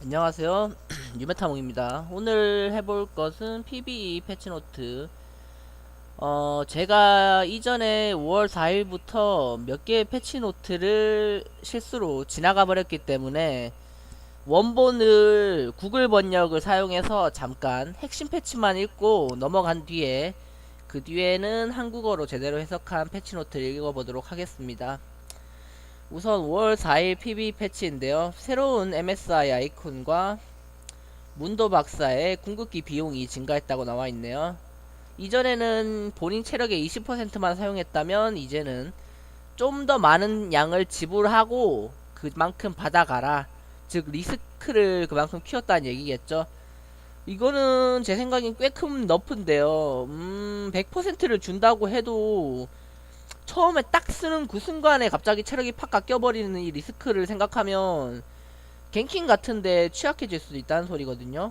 안녕하세요. 유메타몽입니다. 오늘 해볼 것은 PBE 패치노트. 어 제가 이전에 5월 4일부터 몇 개의 패치노트를 실수로 지나가 버렸기 때문에 원본을 구글 번역을 사용해서 잠깐 핵심 패치만 읽고 넘어간 뒤에 그 뒤에는 한국어로 제대로 해석한 패치노트를 읽어보도록 하겠습니다 우선 5월 4일 PB 패치인데요. 새로운 MSI 아이콘과 문도 박사의 궁극기 비용이 증가했다고 나와 있네요. 이전에는 본인 체력의 20%만 사용했다면 이제는 좀 더 많은 양을 지불하고 그만큼 받아가라. 즉 리스크를 그만큼 키웠다는 얘기겠죠. 이거는 제 생각엔 꽤 큰 너프인데요. 음, 100%를 준다고 해도 처음에 딱 쓰는 그 순간에 갑자기 체력이 팍 깎여버리는 이 리스크를 생각하면 갱킹 같은데 취약해질 수도 있다는 소리거든요.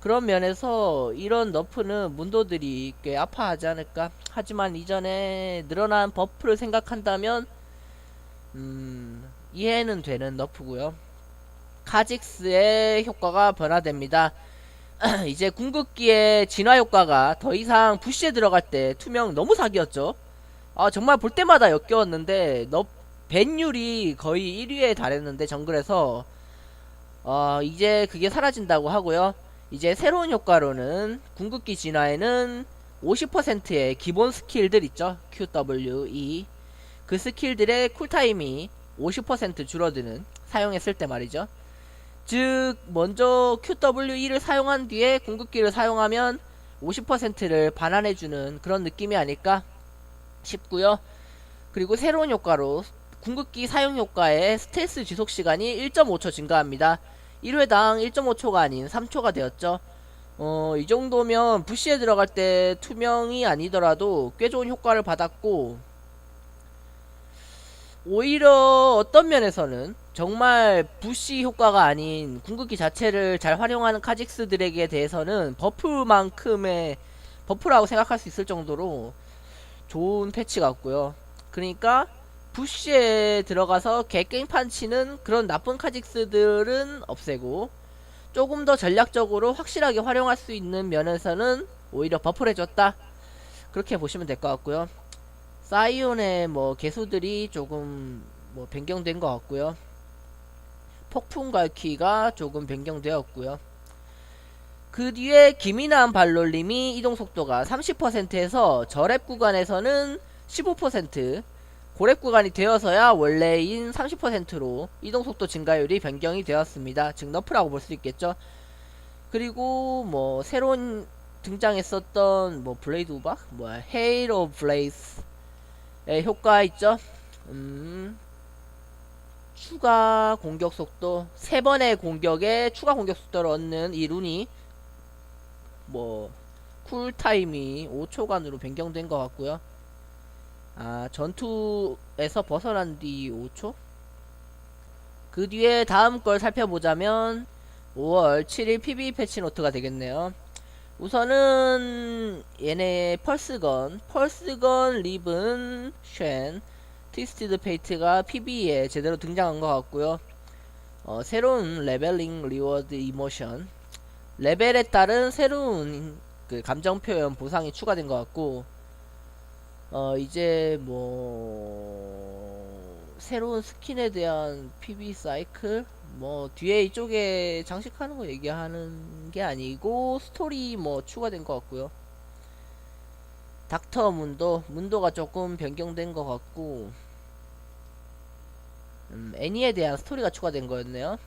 그런 면에서 이런 너프는 문도들이 꽤 아파하지 않을까. 하지만 이전에 늘어난 버프를 생각한다면 음, 이해는 되는 너프고요. 카직스의 효과가 변화됩니다. 이제 궁극기의 진화 효과가 더 이상 부시에 들어갈 때 투명 너무 사기였죠. 아 정말 볼 때마다 역겨웠는데 너 벤율이 거의 1위에 달했는데 정글에서. 어 이제 그게 사라진다고 하고요. 이제 새로운 효과로는 궁극기 진화에는 50%의 기본 스킬들 있죠. QWE 그 스킬들의 쿨타임이 50% 줄어드는 사용했을 때 말이죠. 즉 먼저 QWE를 사용한 뒤에 궁극기를 사용하면 50%를 반환해주는 그런 느낌이 아닐까 싶고요. 그리고 새로운 효과로 궁극기 사용 효과의 스텔스 지속 시간이 1.5초 증가합니다. 1회당 1.5초가 아닌 3초가 되었죠. 어, 이 정도면 부시에 들어갈 때 투명이 아니더라도 꽤 좋은 효과를 받았고 오히려 어떤 면에서는 정말 부시 효과가 아닌 궁극기 자체를 잘 활용하는 카직스들에게 대해서는 버프만큼의 버프라고 생각할 수 있을 정도로 좋은 패치 같고요. 그러니까 부시에 들어가서 개게임판 치는 그런 나쁜 카직스들은 없애고 조금 더 전략적으로 확실하게 활용할 수 있는 면에서는 오히려 버프를 해줬다. 그렇게 보시면 될 것 같고요. 사이온의 뭐 개수들이 조금 뭐 변경된 것 같고요. 폭풍 갈퀴가 조금 변경되었고요. 그 뒤에 김이남 발롤님이 이동 속도가 30%에서 저랩 구간에서는 15% 고랩 구간이 되어서야 원래인 30%로 이동 속도 증가율이 변경이 되었습니다. 즉 너프라고 볼 수 있겠죠. 그리고 뭐 새로운 등장했었던 뭐 블레이드 우박, 뭐야 헤이로 블레이스의 효과 있죠. 음, 추가 공격 속도 세 번의 공격에 추가 공격 속도를 얻는 이 룬이 뭐 쿨타임이 5초간으로 변경된 것 같고요. 아 전투에서 벗어난 뒤 5초? 그 뒤에 다음 걸 살펴보자면 5월 7일 PB 패치 노트가 되겠네요. 우선은 얘네 펄스건. 펄스건 리븐 쉔 트위스티드 페이트가 PB에 제대로 등장한 것 같고요. 어, 새로운 레벨링 리워드 이모션 레벨에 따른 새로운 그 감정 표현 보상이 추가된 것 같고 어 이제 뭐 새로운 스킨에 대한 PB 사이클? 뭐 뒤에 이쪽에 장식하는 거 얘기하는 게 아니고 스토리 뭐 추가된 것 같고요. 닥터 문도 문도가 조금 변경된 것 같고 음, 애니에 대한 스토리가 추가된 거였네요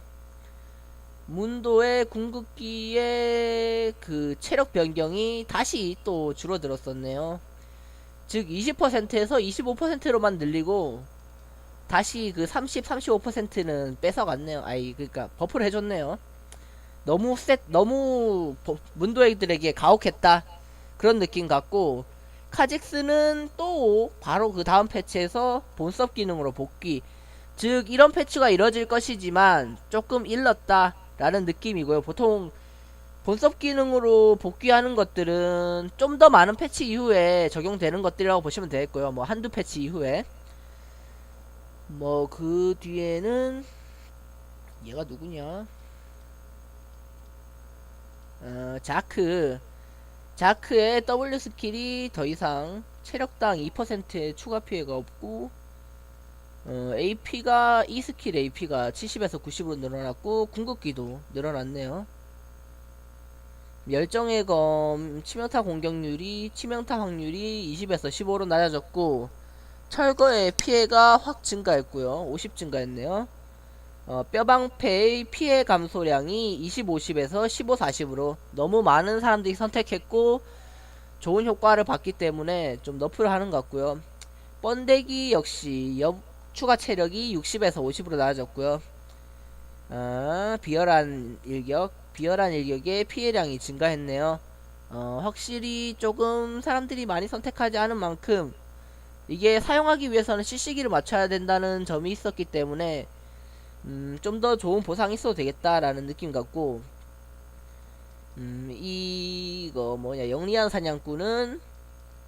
문도의 궁극기의 그 체력 변경이 다시 또 줄어들었었네요. 즉 20%에서 25%로만 늘리고 다시 그 30, 35%는 뺏어갔네요. 아이 그러니까 버프를 해줬네요. 너무 셋 너무 문도애들에게 가혹했다 그런 느낌 같고 카직스는 또 바로 그 다음 패치에서 본섭 기능으로 복귀 즉 이런 패치가 이뤄질 것이지만 조금 일렀다 라는 느낌이고요. 보통 본섭 기능으로 복귀하는 것들은 좀 더 많은 패치 이후에 적용되는 것들이라고 보시면 되겠고요. 뭐 한두 패치 이후에 뭐 그 뒤에는 얘가 누구냐? 어, 자크 자크의 W 스킬이 더 이상 체력당 2%의 추가 피해가 없고 어, AP가 이 스킬 AP가 70에서 90으로 늘어났고 궁극기도 늘어났네요. 멸종의 검 치명타 공격률이 치명타 확률이 20에서 15로 낮아졌고 철거의 피해가 확 증가했고요. 50 증가했네요. 어, 뼈방패의 피해 감소량이 20, 50에서 15, 40으로 너무 많은 사람들이 선택했고 좋은 효과를 봤기 때문에 좀 너프를 하는 것 같고요. 번데기 역시 여, 추가 체력이 60에서 50으로 낮아졌고요. 아, 비열한 일격, 비열한 일격의 피해량이 증가했네요. 어, 확실히 조금 사람들이 많이 선택하지 않은 만큼 이게 사용하기 위해서는 CC기를 맞춰야 된다는 점이 있었기 때문에 음, 좀 더 좋은 보상이 있어도 되겠다라는 느낌 같고 음, 이거 뭐냐 영리한 사냥꾼은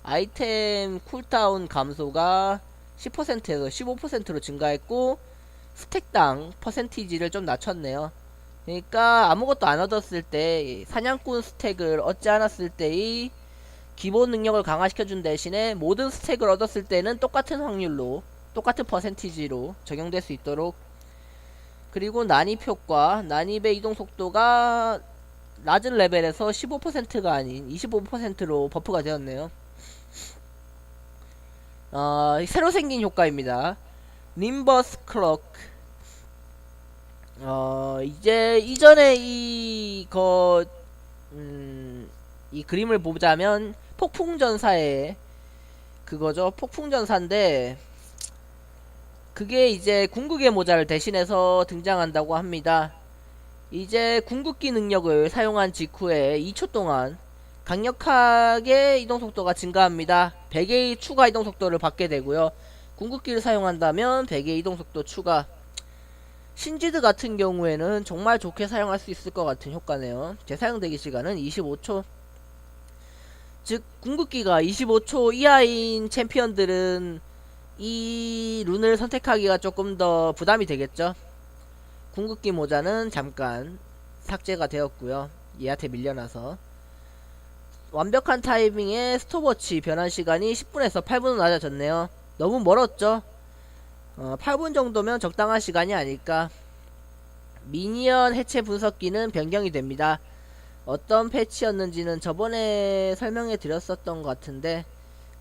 아이템 쿨다운 감소가 10%에서 15%로 증가했고 스택당 퍼센티지를 좀 낮췄네요. 그러니까 아무것도 안 얻었을 때 사냥꾼 스택을 얻지 않았을 때의 기본 능력을 강화시켜준 대신에 모든 스택을 얻었을 때는 똑같은 확률로 똑같은 퍼센티지로 적용될 수 있도록 그리고 난입 효과 난입의 이동 속도가 낮은 레벨에서 15%가 아닌 25%로 버프가 되었네요. 어, 새로 생긴 효과입니다. 님버스 클럭. 어, 이제 이전에 이거 음, 이 그림을 보자면 폭풍전사의 그거죠. 폭풍전사인데 그게 이제 궁극의 모자를 대신해서 등장한다고 합니다. 이제 궁극기 능력을 사용한 직후에 2초 동안 강력하게 이동 속도가 증가합니다. 100의 추가 이동 속도를 받게 되고요. 궁극기를 사용한다면 100의 이동 속도 추가. 신지드 같은 경우에는 정말 좋게 사용할 수 있을 것 같은 효과네요. 재사용 대기 시간은 25초. 즉 궁극기가 25초 이하인 챔피언들은 이 룬을 선택하기가 조금 더 부담이 되겠죠. 궁극기 모자는 잠깐 삭제가 되었고요. 얘한테 밀려나서 완벽한 타이밍에 스톱워치 변환 시간이 10분에서 8분으로 낮아졌네요. 너무 멀었죠? 어, 8분 정도면 적당한 시간이 아닐까. 미니언 해체 분석기는 변경이 됩니다. 어떤 패치였는지는 저번에 설명해 드렸었던 것 같은데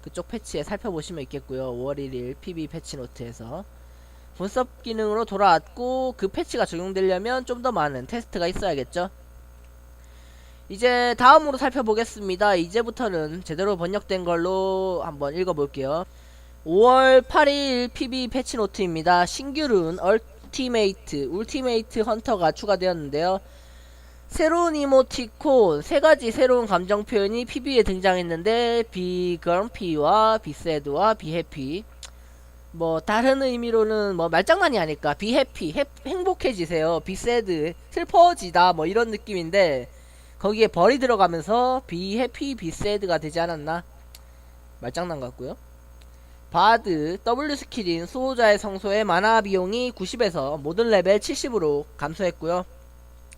그쪽 패치에 살펴보시면 있겠고요. 5월 1일 PB 패치 노트에서 분석 기능으로 돌아왔고 그 패치가 적용되려면 좀 더 많은 테스트가 있어야겠죠. 이제 다음으로 살펴보겠습니다. 이제부터는 제대로 번역된 걸로 한번 읽어볼게요. 5월 8일 PB 패치 노트입니다. 신규룬 얼티메이트, 울티메이트 헌터가 추가되었는데요. 새로운 이모티콘 세 가지 새로운 감정 표현이 PB에 등장했는데 비그럼피와 비새드와 비해피 뭐 다른 의미로는 뭐 말장난이 아닐까 비해피 행복해지세요 비새드 슬퍼지다 뭐 이런 느낌인데 거기에 벌이 들어가면서 비 해피 비새드가 되지 않았나 말장난 같고요 바드 W 스킬인 수호자의 성소의 마나 비용이 90에서 모든 레벨 70으로 감소했고요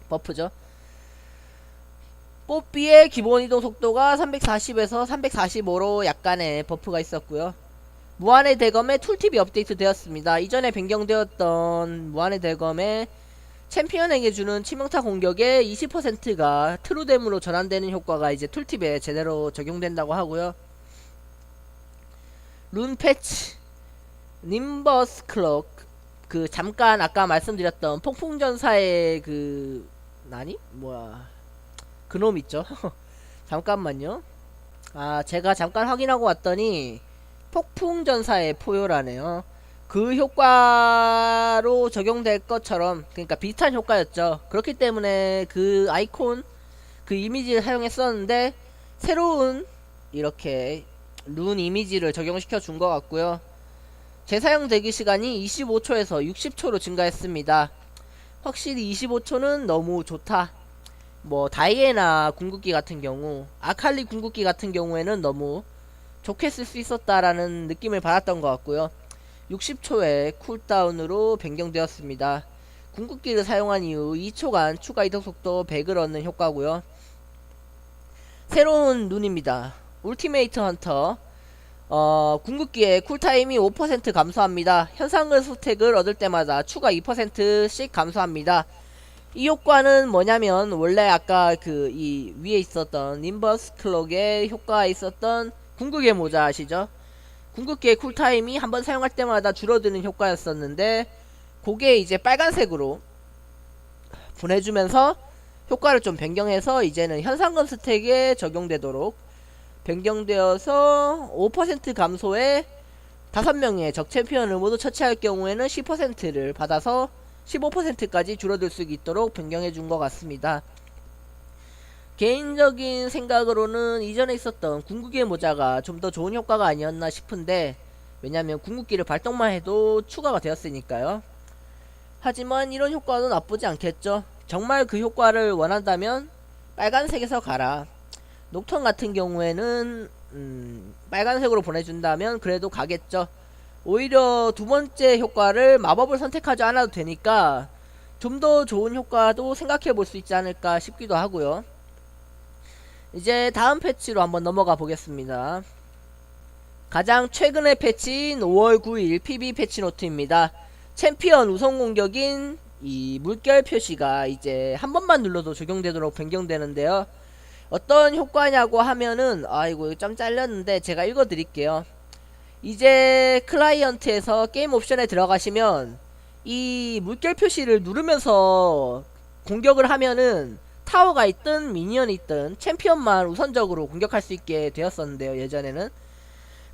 버프죠 뽀삐의 기본 이동 속도가 340에서 345로 약간의 버프가 있었고요. 무한의 대검의 툴팁이 업데이트 되었습니다. 이전에 변경되었던 무한의 대검의 챔피언에게 주는 치명타 공격의 20%가 트루뎀으로 전환되는 효과가 이제 툴팁에 제대로 적용된다고 하고요. 룬 패치 님버스 클럭 그 잠깐 아까 말씀드렸던 폭풍전사의 그 나니? 뭐야 그놈 있죠 잠깐만요 아 제가 잠깐 확인하고 왔더니 폭풍전사의 포효라네요 그 효과로 적용될 것처럼 그러니까 비슷한 효과였죠. 그렇기 때문에 그 아이콘 그 이미지를 사용했었는데 새로운 이렇게 룬 이미지를 적용시켜 준 것 같고요. 재사용 대기 시간이 25초에서 60초로 증가했습니다. 확실히 25초는 너무 좋다. 뭐 다이애나 궁극기 같은 경우 아칼리 궁극기 같은 경우에는 너무 좋게 쓸 수 있었다라는 느낌을 받았던 것 같고요 60초의 쿨다운으로 변경되었습니다 궁극기를 사용한 이후 2초간 추가 이동 속도 100을 얻는 효과고요 새로운 룬입니다. 울티메이트 헌터. 어, 궁극기의 쿨타임이 5% 감소합니다. 현상금 스택을 얻을 때마다 추가 2%씩 감소합니다. 이 효과는 뭐냐면 원래 아까 그 이 위에 있었던 님버스 클럭의 효과에 있었던 궁극의 모자 아시죠? 궁극기의 쿨타임이 한번 사용할 때마다 줄어드는 효과였었는데 그게 이제 빨간색으로 보내주면서 효과를 좀 변경해서 이제는 현상금 스택에 적용되도록 변경되어서 5% 감소에 5명의 적 챔피언을 모두 처치할 경우에는 10%를 받아서 15%까지 줄어들 수 있도록 변경해 준 것 같습니다. 개인적인 생각으로는 이전에 있었던 궁극의 모자가 좀 더 좋은 효과가 아니었나 싶은데 왜냐면 궁극기를 발동만 해도 추가가 되었으니까요. 하지만 이런 효과는 나쁘지 않겠죠. 정말 그 효과를 원한다면 빨간색에서 가라. 녹턴 같은 경우에는 음, 빨간색으로 보내준다면 그래도 가겠죠. 오히려 두 번째 효과를 마법을 선택하지 않아도 되니까 좀 더 좋은 효과도 생각해 볼 수 있지 않을까 싶기도 하고요. 이제 다음 패치로 한번 넘어가 보겠습니다. 가장 최근의 패치인 5월 9일 PB 패치 노트입니다. 챔피언 우선 공격인 이 물결 표시가 이제 한 번만 눌러도 적용되도록 변경되는데요. 어떤 효과냐고 하면은 아이고 좀 잘렸는데 제가 읽어 드릴게요. 이제 클라이언트에서 게임 옵션에 들어가시면 이 물결 표시를 누르면서 공격을 하면은 타워가 있든 미니언이 있든 챔피언만 우선적으로 공격할 수 있게 되었었는데요 예전에는.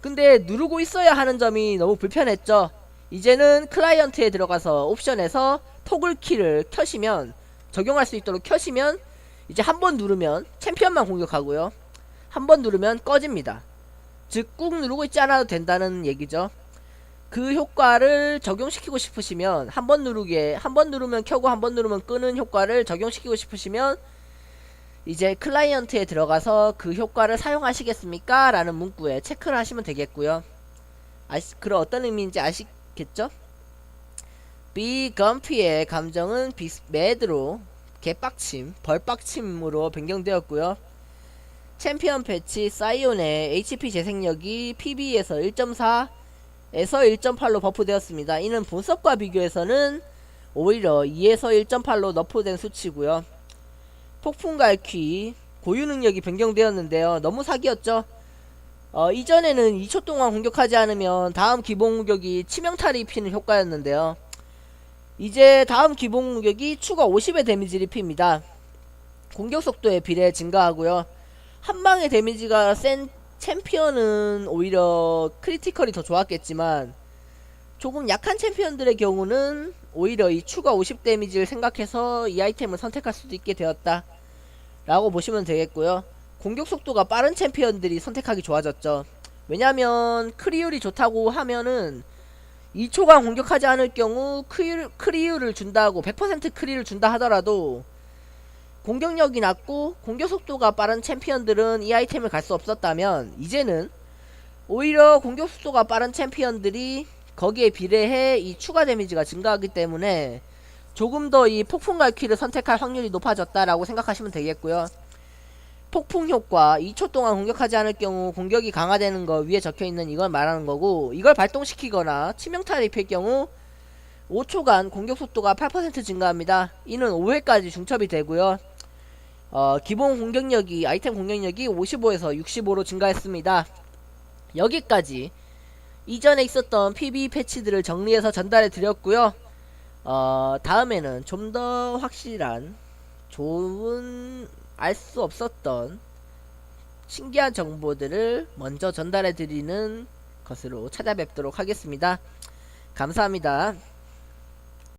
근데 누르고 있어야 하는 점이 너무 불편했죠. 이제는 클라이언트에 들어가서 옵션에서 토글 키를 켜시면 적용할 수 있도록 켜시면 이제 한 번 누르면 챔피언만 공격하고요. 한 번 누르면 꺼집니다. 즉 꾹 누르고 있지 않아도 된다는 얘기죠 그 효과를 적용시키고 싶으시면 한 번 누르게 한번 누르면 켜고 한 번 누르면 끄는 효과를 적용시키고 싶으시면 이제 클라이언트에 들어가서 그 효과를 사용하시겠습니까? 라는 문구에 체크를 하시면 되겠고요. 아시, 그런 어떤 의미인지 아시겠죠? B 건피의 감정은 비, 매드로 개빡침, 벌빡침으로 변경되었고요. 챔피언 패치 사이온의 HP 재생력이 PB에서 1.4 에서 1.8로 버프되었습니다. 이는 본섭과 비교해서는 오히려 2에서 1.8로 너프된 수치고요. 폭풍 갈퀴 고유 능력이 변경되었는데요. 너무 사기였죠. 어, 이전에는 2초 동안 공격하지 않으면 다음 기본 공격이 치명타를 입히는 효과였는데요. 이제 다음 기본 공격이 추가 50의 데미지를 입힙니다. 공격 속도에 비례 증가하고요. 한 방의 데미지가 센 챔피언은 오히려 크리티컬이 더 좋았겠지만 조금 약한 챔피언들의 경우는 오히려 이 추가 50 데미지를 생각해서 이 아이템을 선택할 수도 있게 되었다 라고 보시면 되겠고요. 공격 속도가 빠른 챔피언들이 선택하기 좋아졌죠. 왜냐면 크리율이 좋다고 하면은 2초간 공격하지 않을 경우 크리율, 크리율을 준다고 100% 크리를 준다 하더라도 공격력이 낮고 공격 속도가 빠른 챔피언들은 이 아이템을 갈 수 없었다면 이제는 오히려 공격 속도가 빠른 챔피언들이 거기에 비례해 이 추가 데미지가 증가하기 때문에 조금 더 이 폭풍 갈퀴를 선택할 확률이 높아졌다라고 생각하시면 되겠고요. 폭풍 효과 2초 동안 공격하지 않을 경우 공격이 강화되는 거 위에 적혀 있는 이걸 말하는 거고 이걸 발동시키거나 치명타를 입힐 경우 5초간 공격 속도가 8% 증가합니다. 이는 5회까지 중첩이 되고요. 어, 기본 공격력이 아이템 공격력이 55에서 65로 증가했습니다. 여기까지 이전에 있었던 PB 패치들을 정리해서 전달해 드렸고요. 어, 다음에는 좀 더 확실한 좋은 알 수 없었던 신기한 정보들을 먼저 전달해 드리는 것으로 찾아뵙도록 하겠습니다. 감사합니다.